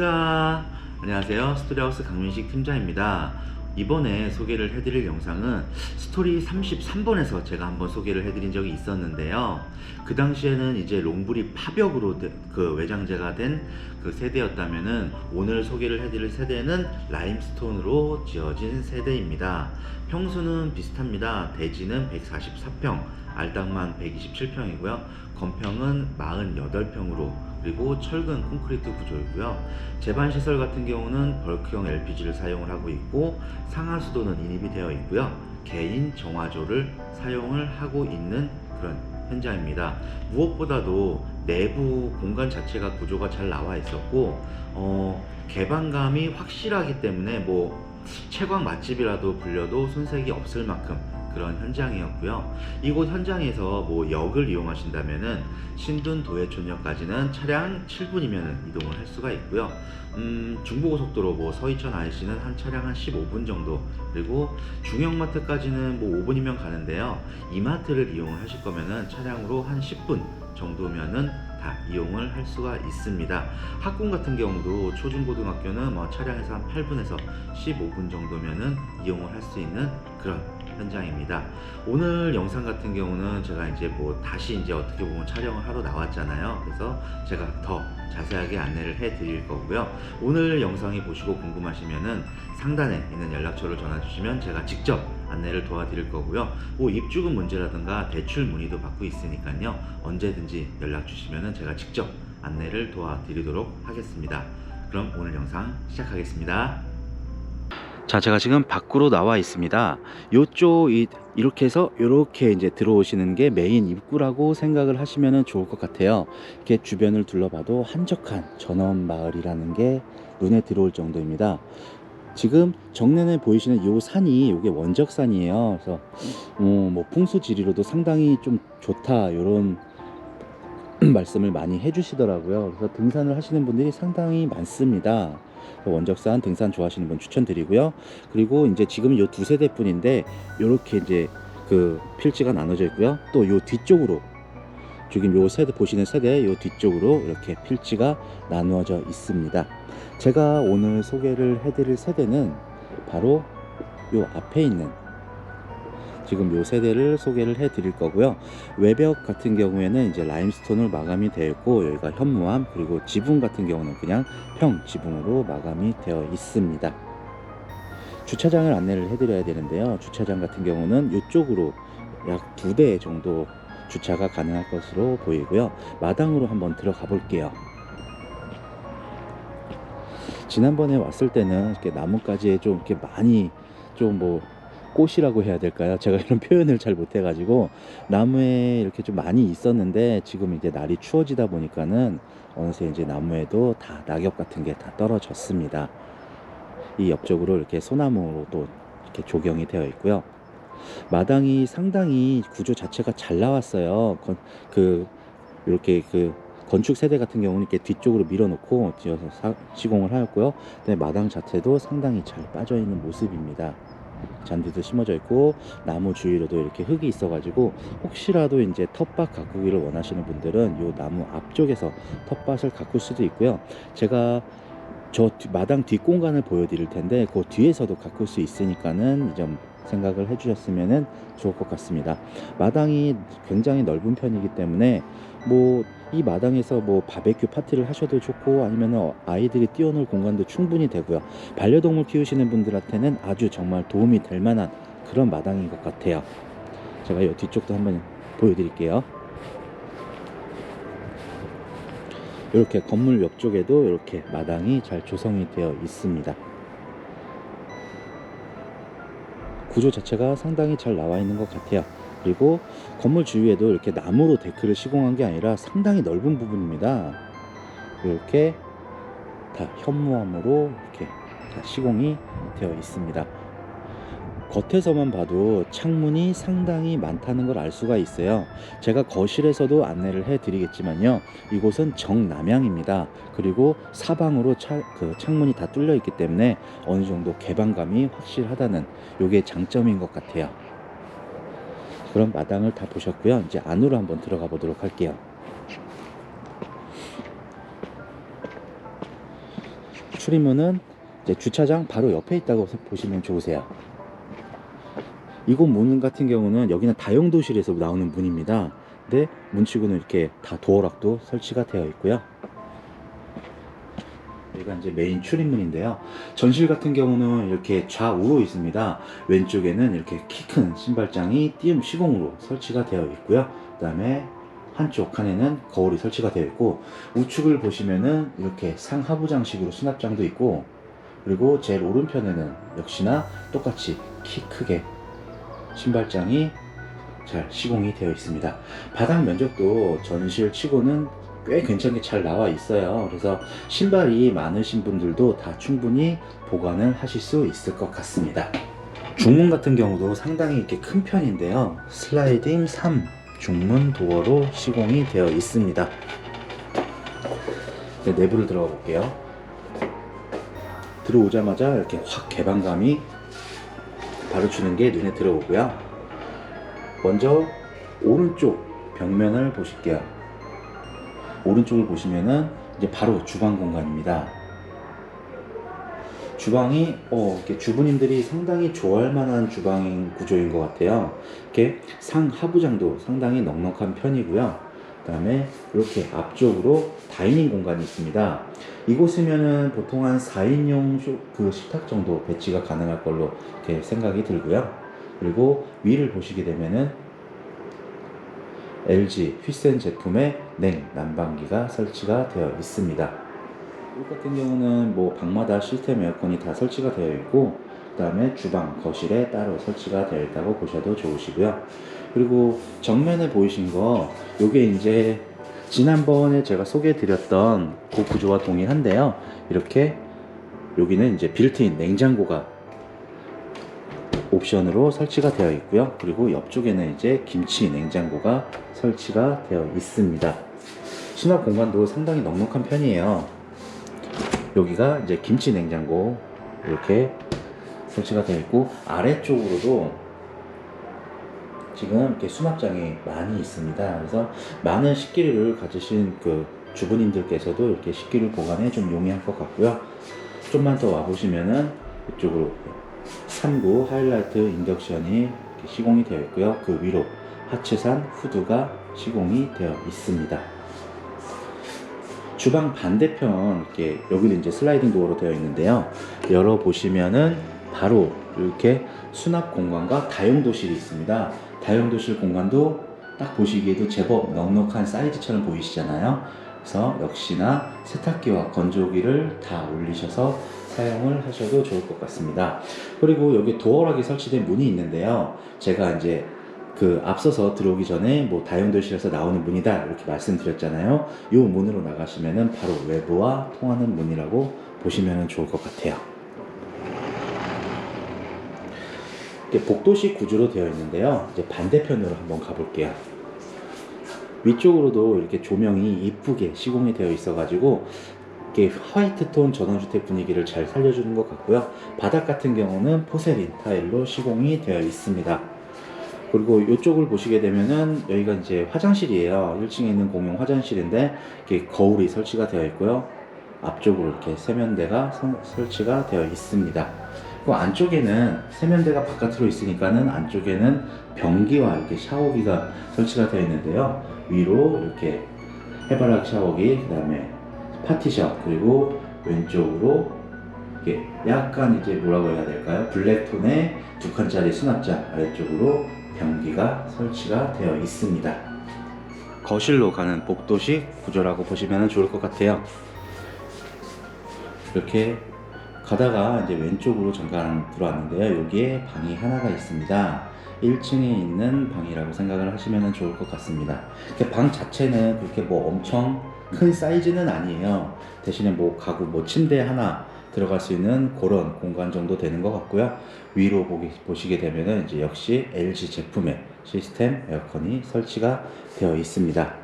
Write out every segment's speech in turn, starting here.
쓰아 안녕하세요. 스토리하우스 강민식 팀장입니다. 이번에 소개를 해드릴 영상은 스토리 33번에서 제가 한번 소개를 해드린 적이 있었는데요. 그 당시에는 이제 롱브리 파벽으로 되- 그 외장재가 된 그 세대였다면은 오늘 소개를 해드릴 세대는 라임스톤으로 지어진 세대입니다. 평수는 비슷합니다. 대지는 144평 알당만 127평이고요. 건평은 48평으로 그리고 철근 콘크리트 구조이고요. 제반 시설 같은 경우는 벌크형 LPG를 사용을 하고 있고 상하수도는 인입이 되어 있고요. 개인 정화조를 사용을 하고 있는 그런 현장입니다. 무엇보다도 내부 공간 자체가 구조가 잘 나와 있었고 어, 개방감이 확실하기 때문에 뭐 채광 맛집이라도 불려도 손색이 없을 만큼 그런 현장이었고요. 이곳 현장에서 뭐 역을 이용하신다면은 신둔 도해촌역까지는 차량 7분이면 이동을 할 수가 있고요. 음, 중부고속도로 뭐 서이천 IC는 한 차량 한 15분 정도 그리고 중형마트까지는 뭐 5분이면 가는데요. 이마트를 이용을 하실 거면은 차량으로 한 10분 정도면은 다 이용을 할 수가 있습니다. 학군 같은 경우도 초중고등학교는 뭐 차량에서 한 8분에서 15분 정도면은 이용을 할 수 있는 그런 현장입니다. 오늘 영상 같은 경우는 제가 이제 뭐 다시 이제 어떻게 보면 촬영을 하러 나왔잖아요. 그래서 제가 더 자세하게 안내를 해 드릴 거고요. 오늘 영상이 보시고 궁금하시면은 상단에 있는 연락처를 전화 주시면 제가 직접 안내를 도와드릴 거고요. 뭐 입주금 문제라든가 대출 문의도 받고 있으니까요. 언제든지 연락 주시면은 제가 직접 안내를 도와드리도록 하겠습니다. 그럼 오늘 영상 시작하겠습니다. 자, 제가 지금 밖으로 나와 있습니다. 요쪽 이, 이렇게 해서 이렇게 이제 들어오시는 게 메인 입구라고 생각을 하시면 좋을 것 같아요. 이렇게 주변을 둘러봐도 한적한 전원 마을이라는 게 눈에 들어올 정도입니다. 지금 정면에 보이시는 이 산이 이게 원적산이에요. 그래서 어, 뭐 풍수 지리로도 상당히 좀 좋다 이런 말씀을 많이 해주시더라고요. 그래서 등산을 하시는 분들이 상당히 많습니다. 원적산 등산 좋아하시는 분 추천드리고요. 그리고 이제 지금 이두 세대 뿐인데 이렇게 이제 그 필지가 나눠져 있고요. 또 요 뒤쪽으로 지금 요 세대 보시는 세대 요 뒤쪽으로 이렇게 필지가 나누어져 있습니다. 제가 오늘 소개를 해드릴 세대는 바로 요 앞에 있는 지금 요 세대를 소개를 해 드릴 거고요. 외벽 같은 경우에는 이제 라임스톤으로 마감이 되어 있고 여기가 현무암 그리고 지붕 같은 경우는 그냥 평 지붕으로 마감이 되어 있습니다. 주차장을 안내를 해 드려야 되는데요. 주차장 같은 경우는 이쪽으로 약 두 대 정도 주차가 가능할 것으로 보이고요. 마당으로 한번 들어가 볼게요. 지난번에 왔을 때는 이렇게 나뭇가지에 좀 이렇게 많이 좀뭐 꽃이라고 해야 될까요? 제가 이런 표현을 잘 못해가지고 나무에 이렇게 좀 많이 있었는데 지금 이제 날이 추워지다 보니까는 어느새 이제 나무에도 다 낙엽 같은 게 다 떨어졌습니다. 이 옆쪽으로 이렇게 소나무로 또 이렇게 조경이 되어 있고요. 마당이 상당히 구조 자체가 잘 나왔어요. 건- 그 이렇게 그 건축 세대 같은 경우는 이렇게 뒤쪽으로 밀어놓고 지어서 사- 시공을 하였고요. 근데 마당 자체도 상당히 잘 빠져 있는 모습입니다. 잔디도 심어져 있고 나무 주위로도 이렇게 흙이 있어가지고 혹시라도 이제 텃밭 가꾸기를 원하시는 분들은 이 나무 앞쪽에서 텃밭을 가꿀 수도 있고요. 제가 저 뒤- 마당 뒷공간을 보여드릴 텐데 그 뒤에서도 가꿀 수 있으니까는 이 점 생각을 해주셨으면 좋을 것 같습니다. 마당이 굉장히 넓은 편이기 때문에 뭐 이 마당에서 뭐 바베큐 파티를 하셔도 좋고 아니면 아이들이 뛰어놀 공간도 충분히 되고요. 반려동물 키우시는 분들한테는 아주 정말 도움이 될 만한 그런 마당인 것 같아요. 제가 이 뒤쪽도 한번 보여드릴게요. 이렇게 건물 옆쪽에도 이렇게 마당이 잘 조성이 되어 있습니다. 구조 자체가 상당히 잘 나와 있는 것 같아요. 그리고 건물 주위에도 이렇게 나무로 데크를 시공한 게 아니라 상당히 넓은 부분입니다. 이렇게 다 현무암으로 이렇게 다 시공이 되어 있습니다. 겉에서만 봐도 창문이 상당히 많다는 걸 알 수가 있어요. 제가 거실에서도 안내를 해 드리겠지만요. 이곳은 정남향입니다. 그리고 사방으로 차, 그 창문이 다 뚫려 있기 때문에 어느 정도 개방감이 확실하다는 요게 장점인 것 같아요. 그럼 마당을 다 보셨고요. 이제 안으로 한번 들어가 보도록 할게요. 출입문은 이제 주차장 바로 옆에 있다고 보시면 좋으세요. 이곳 문 같은 경우는 여기는 다용도실에서 나오는 문입니다. 근데 문치고는 이렇게 다 도어락도 설치가 되어 있고요. 여기가 이제 메인 출입문인데요. 전실 같은 경우는 이렇게 좌우로 있습니다. 왼쪽에는 이렇게 키 큰 신발장이 띄움 시공으로 설치가 되어 있고요. 그 다음에 한쪽 칸에는 거울이 설치가 되어 있고 우측을 보시면은 이렇게 상하부 장식으로 수납장도 있고 그리고 제일 오른편에는 역시나 똑같이 키 크게 신발장이 잘 시공이 되어 있습니다. 바닥 면적도 전실 치고는 꽤 괜찮게 잘 나와 있어요. 그래서 신발이 많으신 분들도 다 충분히 보관을 하실 수 있을 것 같습니다. 중문 같은 경우도 상당히 이렇게 큰 편인데요. 슬라이딩 3 중문 도어로 시공이 되어 있습니다. 네, 내부를 들어가 볼게요. 들어오자마자 이렇게 확 개방감이 바로 주는 게 눈에 들어오고요. 먼저 오른쪽 벽면을 보실게요. 오른쪽을 보시면은 이제 바로 주방 공간입니다. 주방이 어, 이렇게 주부님들이 상당히 좋아할 만한 주방 구조인 것 같아요. 이렇게 상하부장도 상당히 넉넉한 편이고요. 그다음에 이렇게 앞쪽으로 다이닝 공간이 있습니다. 이곳이면은 보통 한 4인용 그 식탁 정도 배치가 가능할 걸로 이렇게 생각이 들고요. 그리고 위를 보시게 되면은 LG 휘센 제품의 냉 난방기가 설치가 되어 있습니다. 이곳 같은 경우는 뭐 방마다 시스템 에어컨이 다 설치가 되어 있고 그 다음에 주방, 거실에 따로 설치가 되어 있다고 보셔도 좋으시고요. 그리고 정면에 보이신 거 요게 이제 지난번에 제가 소개해 드렸던 그 구조와 동일한데요. 이렇게 여기는 이제 빌트인 냉장고가 옵션으로 설치가 되어 있고요. 그리고 옆쪽에는 이제 김치 냉장고가 설치가 되어 있습니다. 수납 공간도 상당히 넉넉한 편이에요. 여기가 이제 김치 냉장고 이렇게 설치가 되어 있고 아래쪽으로도 지금 이렇게 수납장이 많이 있습니다. 그래서 많은 식기류를 가지신 그 주부님들께서도 이렇게 식기류 보관에 좀 용이할 것 같고요. 좀만 더 와보시면은 이쪽으로 3구 하이라이트 인덕션이 시공이 되어 있고요. 그 위로 하츠산 후드가 시공이 되어 있습니다. 주방 반대편 이렇게 여기는 이제 슬라이딩 도어로 되어 있는데요. 열어 보시면은 바로 이렇게 수납 공간과 다용도실이 있습니다. 다용도실 공간도 딱 보시기에도 제법 넉넉한 사이즈처럼 보이시잖아요. 그래서 역시나 세탁기와 건조기를 다 올리셔서 사용을 하셔도 좋을 것 같습니다. 그리고 여기 도어락이 설치된 문이 있는데요. 제가 이제 그 앞서서 들어오기 전에 뭐 다용도실에서 나오는 문이다 이렇게 말씀드렸잖아요. 이 문으로 나가시면은 바로 외부와 통하는 문이라고 보시면 좋을 것 같아요. 복도식 구조로 되어 있는데요. 이제 반대편으로 한번 가볼게요. 위쪽으로도 이렇게 조명이 이쁘게 시공이 되어 있어가지고 이렇게 화이트 톤 전원주택 분위기를 잘 살려주는 것 같고요. 바닥 같은 경우는 포세린 타일로 시공이 되어 있습니다. 그리고 이쪽을 보시게 되면은 여기가 이제 화장실이에요. 1층에 있는 공용 화장실인데 이렇게 거울이 설치가 되어 있고요. 앞쪽으로 이렇게 세면대가 선- 설치가 되어 있습니다. 그 안쪽에는 세면대가 바깥으로 있으니까는 안쪽에는 변기와 이렇게 샤워기가 설치가 되어 있는데요. 위로 이렇게 해바라기 샤워기, 그 다음에 파티션, 그리고 왼쪽으로 이게 약간 이제 뭐라고 해야 될까요? 블랙톤의 두 칸짜리 수납장 아래쪽으로 변기가 설치가 되어 있습니다. 거실로 가는 복도식 구조라고 보시면 좋을 것 같아요. 이렇게 가다가 이제 왼쪽으로 잠깐 들어왔는데요. 여기에 방이 하나가 있습니다. 1층에 있는 방이라고 생각을 하시면 좋을 것 같습니다. 이렇게 방 자체는 그렇게 뭐 엄청 큰 사이즈는 아니에요. 대신에 뭐 가구 뭐 침대 하나 들어갈 수 있는 그런 공간 정도 되는 것 같고요. 위로 보기, 보시게 되면은 이제 역시 LG 제품의 시스템 에어컨이 설치가 되어 있습니다.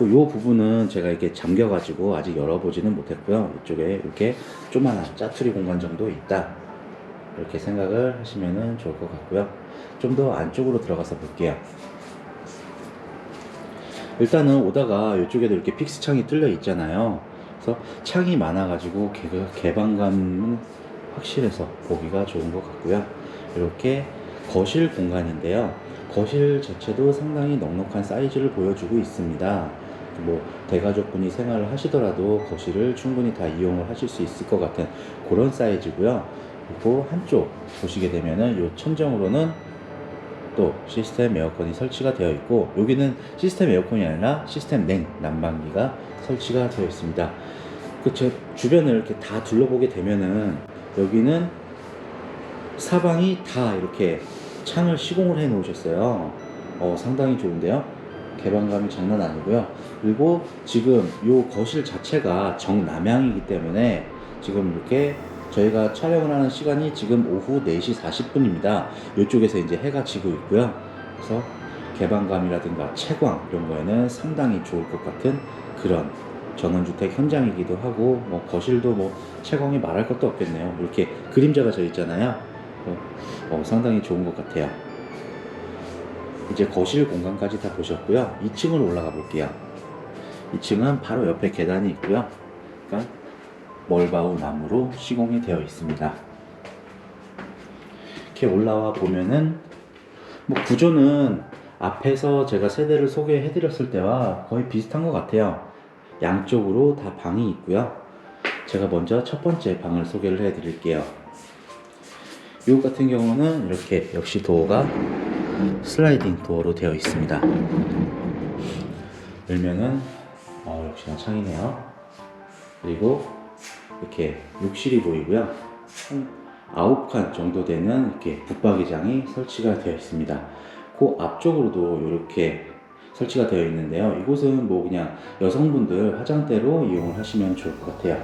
이 부분은 제가 이렇게 잠겨가지고 아직 열어보지는 못했고요. 이쪽에 이렇게 조만한 짜투리 공간 정도 있다. 이렇게 생각을 하시면 좋을 것 같고요. 좀 더 안쪽으로 들어가서 볼게요. 일단은 오다가 이쪽에도 이렇게 픽스 창이 뚫려 있잖아요. 그래서 창이 많아가지고 개, 개방감은 확실해서 보기가 좋은 것 같고요. 이렇게 거실 공간인데요. 거실 자체도 상당히 넉넉한 사이즈를 보여주고 있습니다. 뭐 대가족분이 생활을 하시더라도 거실을 충분히 다 이용을 하실 수 있을 것 같은 그런 사이즈고요. 그리고 한쪽 보시게 되면은 이 천정으로는 또 시스템 에어컨이 설치가 되어 있고 여기는 시스템 에어컨이 아니라 시스템 냉 난방기가 설치가 되어 있습니다. 그제 주변을 이렇게 다 둘러보게 되면은 여기는 사방이 다 이렇게 창을 시공을 해 놓으셨어요. 어, 상당히 좋은데요. 개방감이 장난 아니고요. 그리고 지금 요 거실 자체가 정남향이기 때문에 지금 이렇게 저희가 촬영을 하는 시간이 지금 오후 4시 40분입니다. 이쪽에서 이제 해가 지고 있고요. 그래서 개방감이라든가 채광 이런 거에는 상당히 좋을 것 같은 그런 전원주택 현장이기도 하고 뭐 거실도 뭐 채광이 말할 것도 없겠네요. 이렇게 그림자가 져 있잖아요. 어, 어, 상당히 좋은 것 같아요. 이제 거실 공간까지 다 보셨고요. 2층으로 올라가 볼게요. 2층은 바로 옆에 계단이 있고요. 그러니까 멀바우 나무로 시공이 되어 있습니다. 이렇게 올라와 보면은 뭐 구조는 앞에서 제가 세대를 소개해 드렸을 때와 거의 비슷한 것 같아요. 양쪽으로 다 방이 있고요. 제가 먼저 첫 번째 방을 소개를 해 드릴게요. 이 같은 경우는 이렇게 역시 도어가 슬라이딩 도어로 되어 있습니다. 열면은 어, 역시나 창이네요. 그리고 이렇게 욕실이 보이고요. 한 9칸 정도 되는 이렇게 붙박이장이 설치가 되어 있습니다. 그 앞쪽으로도 이렇게 설치가 되어 있는데요. 이곳은 뭐 그냥 여성분들 화장대로 이용을 하시면 좋을 것 같아요.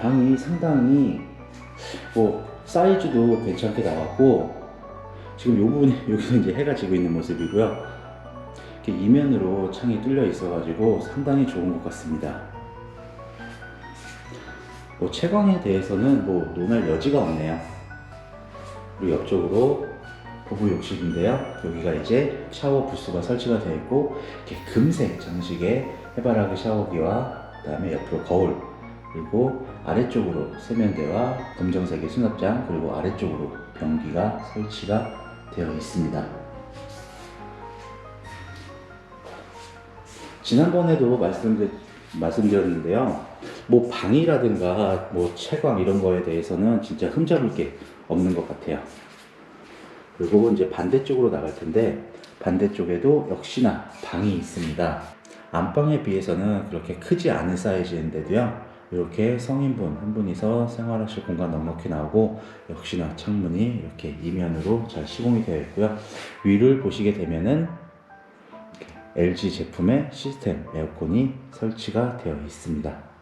방이 상당히 뭐 사이즈도 괜찮게 나왔고 지금 이 부분에 여기서 이제 해가 지고 있는 모습이고요. 이렇게 이면으로 창이 뚫려 있어가지고 상당히 좋은 것 같습니다. 뭐 채광에 대해서는 뭐 논할 여지가 없네요. 그리고 옆쪽으로 부부 욕실인데요. 여기가 이제 샤워 부스가 설치가 되어 있고 이렇게 금색 장식의 해바라기 샤워기와 그다음에 옆으로 거울 그리고 아래쪽으로 세면대와 검정색의 수납장 그리고 아래쪽으로 변기가 설치가 되어 있습니다. 지난번에도 말씀드, 말씀드렸는데요. 뭐 방이라든가 뭐 채광 이런 거에 대해서는 진짜 흠잡을 게 없는 것 같아요. 그리고 이제 반대쪽으로 나갈 텐데 반대쪽에도 역시나 방이 있습니다. 안방에 비해서는 그렇게 크지 않은 사이즈인데도요. 이렇게 성인분 한 분이서 생활하실 공간 넉넉히 나오고 역시나 창문이 이렇게 이면으로 잘 시공이 되어 있고요. 위를 보시게 되면은 LG 제품의 시스템 에어컨이 설치가 되어 있습니다.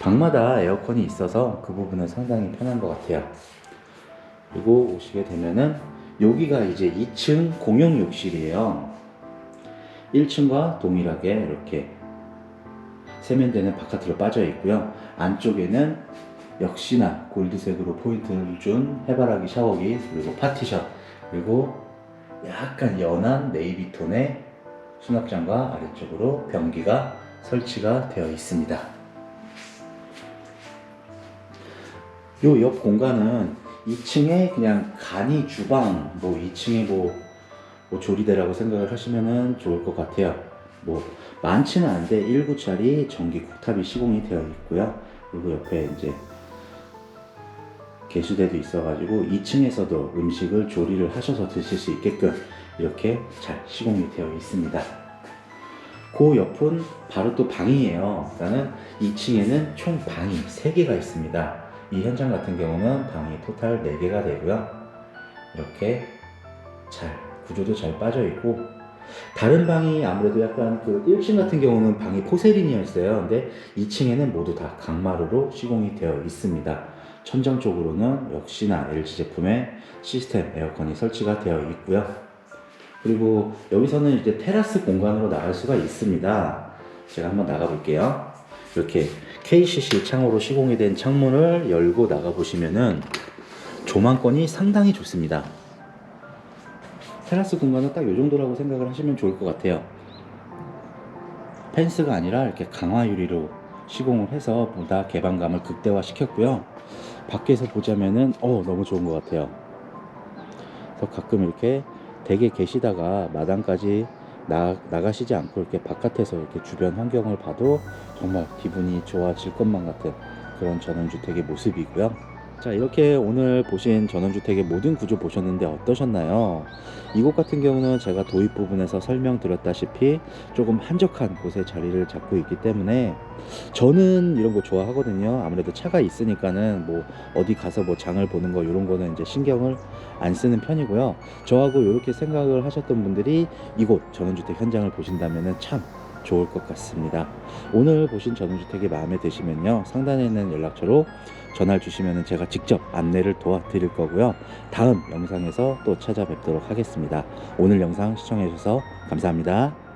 방마다 에어컨이 있어서 그 부분은 상당히 편한 것 같아요. 그리고 오시게 되면은 여기가 이제 2층 공용 욕실이에요. 1층과 동일하게 이렇게 세면대는 바깥으로 빠져 있고요. 안쪽에는 역시나 골드색으로 포인트를 준 해바라기 샤워기 그리고 파티션 그리고 약간 연한 네이비 톤의 수납장과 아래쪽으로 변기가 설치가 되어 있습니다. 요 옆 공간은 2층에 그냥 간이 주방, 뭐 2층에 뭐, 뭐 조리대라고 생각을 하시면은 좋을 것 같아요. 뭐 많지는 않은데 1구짜리 전기 국탑이 시공이 되어 있고요. 그리고 옆에 이제 개수대도 있어가지고 2층에서도 음식을 조리를 하셔서 드실 수 있게끔 이렇게 잘 시공이 되어 있습니다. 그 옆은 바로 또 방이에요. 그러니까는 2층에는 총 방이 3개가 있습니다. 이 현장 같은 경우는 방이 토탈 4개가 되고요. 이렇게 잘, 구조도 잘 빠져 있고, 다른 방이 아무래도 약간 그 1층 같은 경우는 방이 포세린이었어요. 근데 2층에는 모두 다 강마루로 시공이 되어 있습니다. 천장 쪽으로는 역시나 LG 제품의 시스템 에어컨이 설치가 되어 있고요. 그리고 여기서는 이제 테라스 공간으로 나갈 수가 있습니다. 제가 한번 나가 볼게요. 이렇게 KCC 창으로 시공이 된 창문을 열고 나가 보시면은 조망권이 상당히 좋습니다. 테라스 공간은 딱 이 정도라고 생각을 하시면 좋을 것 같아요. 펜스가 아니라 이렇게 강화 유리로 시공을 해서 보다 개방감을 극대화 시켰고요. 밖에서 보자면은 어 너무 좋은 것 같아요. 그래서 가끔 이렇게 댁에 계시다가 마당까지 나, 나가시지 않고 이렇게 바깥에서 이렇게 주변 환경을 봐도 정말 기분이 좋아질 것만 같은 그런 전원주택의 모습이고요. 자, 이렇게 오늘 보신 전원주택의 모든 구조 보셨는데 어떠셨나요? 이곳 같은 경우는 제가 도입 부분에서 설명드렸다시피 조금 한적한 곳에 자리를 잡고 있기 때문에 저는 이런 거 좋아하거든요. 아무래도 차가 있으니까는 뭐 어디 가서 뭐 장을 보는 거 이런 거는 이제 신경을 안 쓰는 편이고요. 저하고 이렇게 생각을 하셨던 분들이 이곳 전원주택 현장을 보신다면은 참 좋을 것 같습니다. 오늘 보신 전원주택이 마음에 드시면요. 상단에 있는 연락처로 전화를 주시면 제가 직접 안내를 도와드릴 거고요. 다음 영상에서 또 찾아뵙도록 하겠습니다. 오늘 영상 시청해 주셔서 감사합니다.